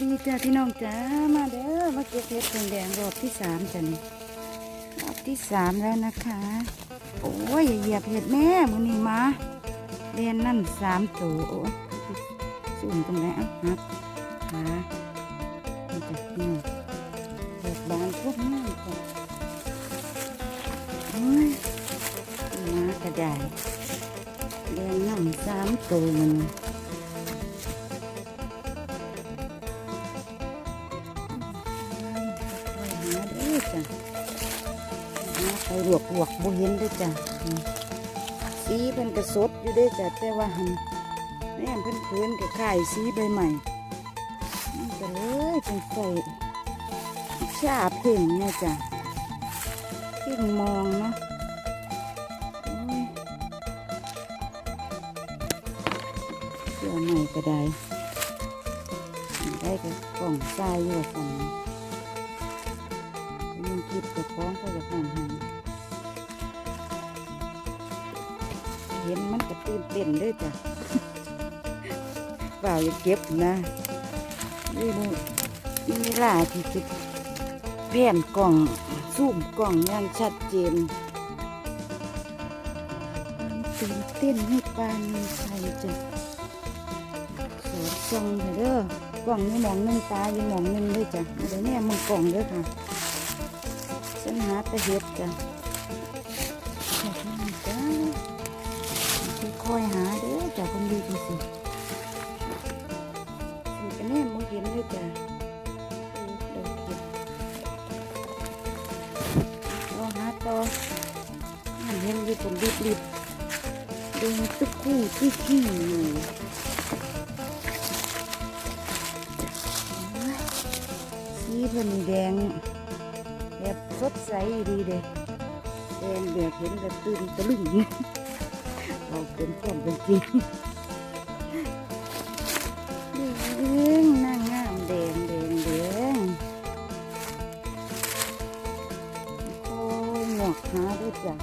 ดีจ้าพี่น้องจ้ามาเด้อมาเก็บเห็ดแดงรอบที่สามจ้ะนี่รอบที่สามแล้วนะคะ โอ้ยอย่าเหยียบเห็ดแม่มือนี้มาเรียนนั่นสามตัวสูงตรงไหนอะฮักขานี่จ้ะนี่เห็ดบานพวกนี้จ้ะโอ้ยมากระไดเรียนนั่นสามตัวมัน ด้อจ้ะไปลวกลวกบ่เห็นเด้อจ้ะสีเพิ่นก็สดอยู่เด้อจ้ะแต่ว่าหันแม่เพิ่นเพิ่นก็คล้ายสีใบใหม่มันก็เลยเป็นไฟชาเพ่งเนี่ยจ้ะเพ่งมองนาะโอ้ยเสื้อใหม่ก็ได้ได้ก็กล่องทรายอยู่ว่าสั่น ของก็จะของหันเห็นมันก็ตื่นเต้นเด้วยจ้ะเปล่าอย่าเก็บนะนี่นี่มีเวลาที่จะเพียนกล่องซูมกล่องอย่างชัดเจนมันตื่นเต้นให้ปานใครจะสอดส่องเลยเด้อกล่องนี่มองหนึ่งตาอยู่มองหนึ่งเลยจ้ะเดี๋ยวนี้มึงกล่องเด้อค่ะ นหาแต่เห็ดจ้ะเห็ดนี่จ้าค่อยหาเด้อจ้ะคนดีจริงสิฉันก็แน่มองเห็นเลยจ้ะดอกเห็ดเราหาต่อมันเห็นอยู่คนรีบรีบๆดินตึกคู่ตึกขี้อยู่สีเพิ่นแดง สดใสดีเด็กแดงแบบเห็นแบบตื่นตะลึงเราเป็นความเป็นจริงแดงนางงามแดงแดงแดงโอ้หมวกหาด้วยจ้ะ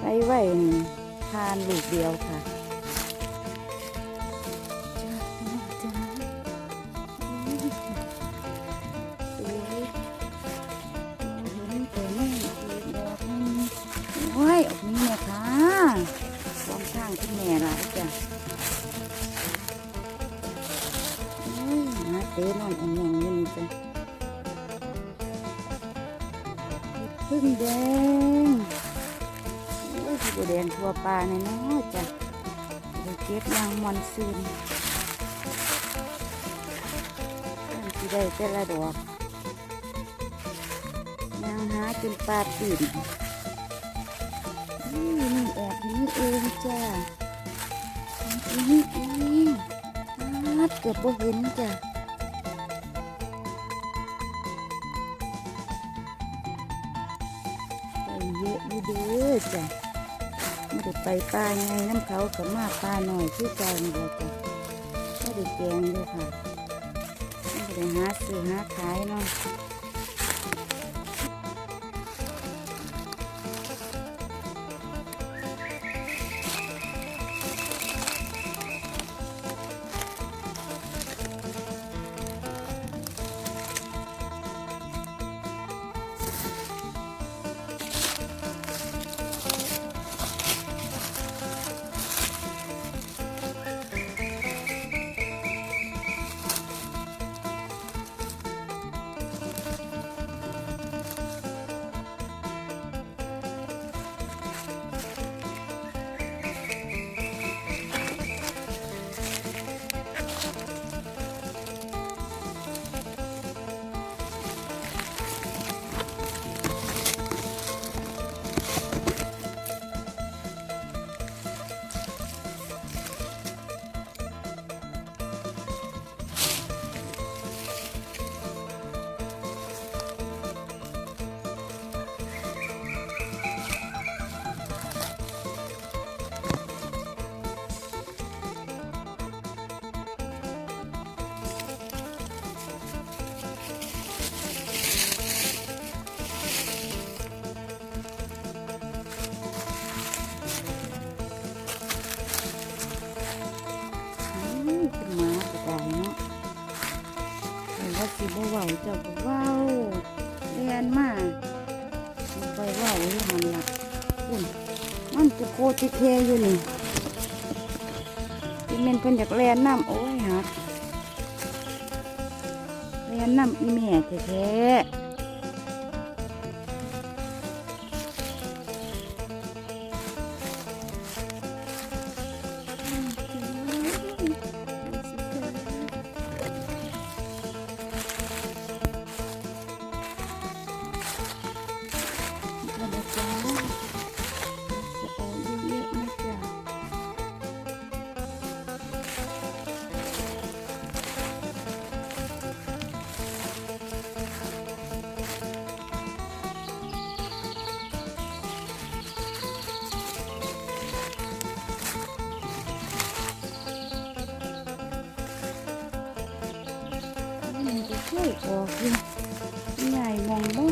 ไปไหว้ทานลูกเดียวค่ะ โอ้ยผู้แดงทั่วปลาเนี่ยเนาะจ้ะไปเก็บยางมอนซูนที่ได้แต่ละดอกนางหาจนปลาตื่นนี่นี่แอบนี่เองจ้าอยู่นี่เองอาดเกือบบ่เห็นจ้ะเยอะอยู่เด้อจ้ะ ไปปลาไงน้ำเขากับมาปลาหน่อยที่ใจนี่แหละจ้ะไม่ได้แกงด้วยค่ะไม่ได้หาซื้อหาขายเนาะ ขึ้นมาจะตายเนาะแต่ว่าสีบ่ไหวเจ้าบ่ว้าวเรียนมากไปว่าวอยู่มันละอุ่นมันจะโคตรเทอยู่นี่ที่เมนเพิ่นอยากเรียนน้ำโอ้ยฮะกเรียนน้ำอีแม่แท้ มันจะช่วยออกอยู่ใหญ่มองบ่